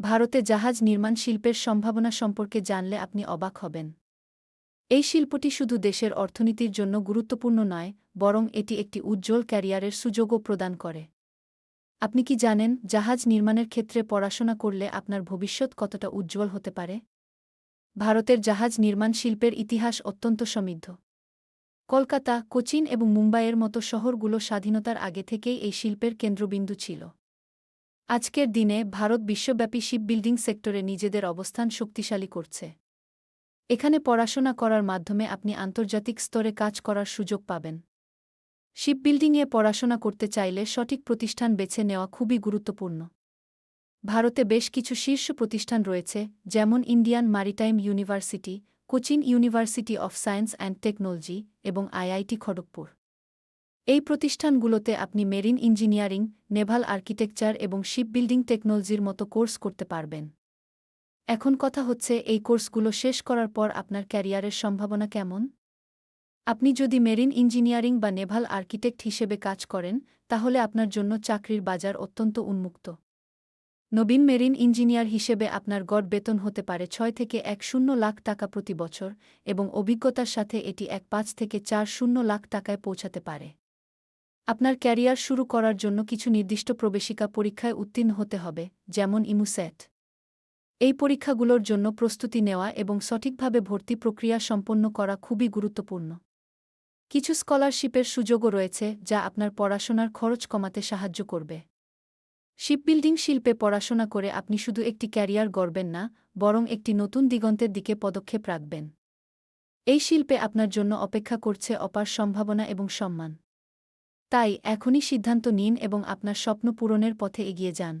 ভারতে জাহাজ নির্মাণ শিল্পের সম্ভাবনা সম্পর্কে জানলে আপনি অবাক হবেন। এই শিল্পটি শুধু দেশের অর্থনীতির জন্য গুরুত্বপূর্ণ নয়, বরং এটি একটি উজ্জ্বল ক্যারিয়ারের সুযোগও প্রদান করে। আপনি কি জানেন, জাহাজ নির্মাণের ক্ষেত্রে পড়াশোনা করলে আপনার ভবিষ্যৎ কতটা উজ্জ্বল হতে পারে? ভারতের জাহাজ নির্মাণ শিল্পের ইতিহাস অত্যন্ত সমৃদ্ধ। কলকাতা, কোচিন এবং মুম্বাইয়ের মতো শহরগুলো স্বাধীনতার আগে থেকেই এই শিল্পের কেন্দ্রবিন্দু ছিল। আজকের দিনে ভারত বিশ্বব্যাপী শিপবিল্ডিং সেক্টরে নিজেদের অবস্থান শক্তিশালী করছে। এখানে পড়াশোনা করার মাধ্যমে আপনি আন্তর্জাতিক স্তরে কাজ করার সুযোগ পাবেন। শিপবিল্ডিংয়ে পড়াশোনা করতে চাইলে সঠিক প্রতিষ্ঠান বেছে নেওয়া খুবই গুরুত্বপূর্ণ। ভারতে বেশ কিছু শীর্ষ প্রতিষ্ঠান রয়েছে, যেমন Indian maritime university, Cochin university of science and technology এবং আইআইটি খড়গপুর। এই প্রতিষ্ঠানগুলোতে আপনি মেরিন ইঞ্জিনিয়ারিং, নেভাল আর্কিটেকচার এবং শিপবিল্ডিং টেকনোলজির মতো কোর্স করতে পারবেন। এখন কথা হচ্ছে, এই কোর্সগুলো শেষ করার পর আপনার ক্যারিয়ারের সম্ভাবনা কেমন? আপনি যদি মেরিন ইঞ্জিনিয়ারিং বা নেভাল আর্কিটেক্ট হিসেবে কাজ করেন, তাহলে আপনার জন্য চাকরির বাজার অত্যন্ত উন্মুক্ত। নবীন মেরিন ইঞ্জিনিয়ার হিসেবে আপনার গড় বেতন হতে পারে ছয় থেকে এক শূন্য লাখ টাকা প্রতি বছর এবং অভিজ্ঞতার সাথে এটি এক পাঁচ থেকে চার শূন্য লাখ টাকায় পৌঁছাতে পারে। আপনার ক্যারিয়ার শুরু করার জন্য কিছু নির্দিষ্ট প্রবেশিকা পরীক্ষায় উত্তীর্ণ হতে হবে, যেমন ইমুসেট। এই পরীক্ষাগুলোর জন্য প্রস্তুতি নেওয়া এবং সঠিকভাবে ভর্তি প্রক্রিয়া সম্পন্ন করা খুবই গুরুত্বপূর্ণ। কিছু স্কলারশিপের সুযোগও রয়েছে, যা আপনার পড়াশোনার খরচ কমাতে সাহায্য করবে। শিপবিল্ডিং শিল্পে পড়াশোনা করে আপনি শুধু একটি ক্যারিয়ার গড়বেন না, বরং একটি নতুন দিগন্তের দিকে পদক্ষেপ রাখবেন। এই শিল্পে আপনার জন্য অপেক্ষা করছে অপার সম্ভাবনা এবং সম্মান। তাই এখনই সিদ্ধান্ত নিন এবং আপনার স্বপ্ন পূরণের পথে এগিয়ে যান।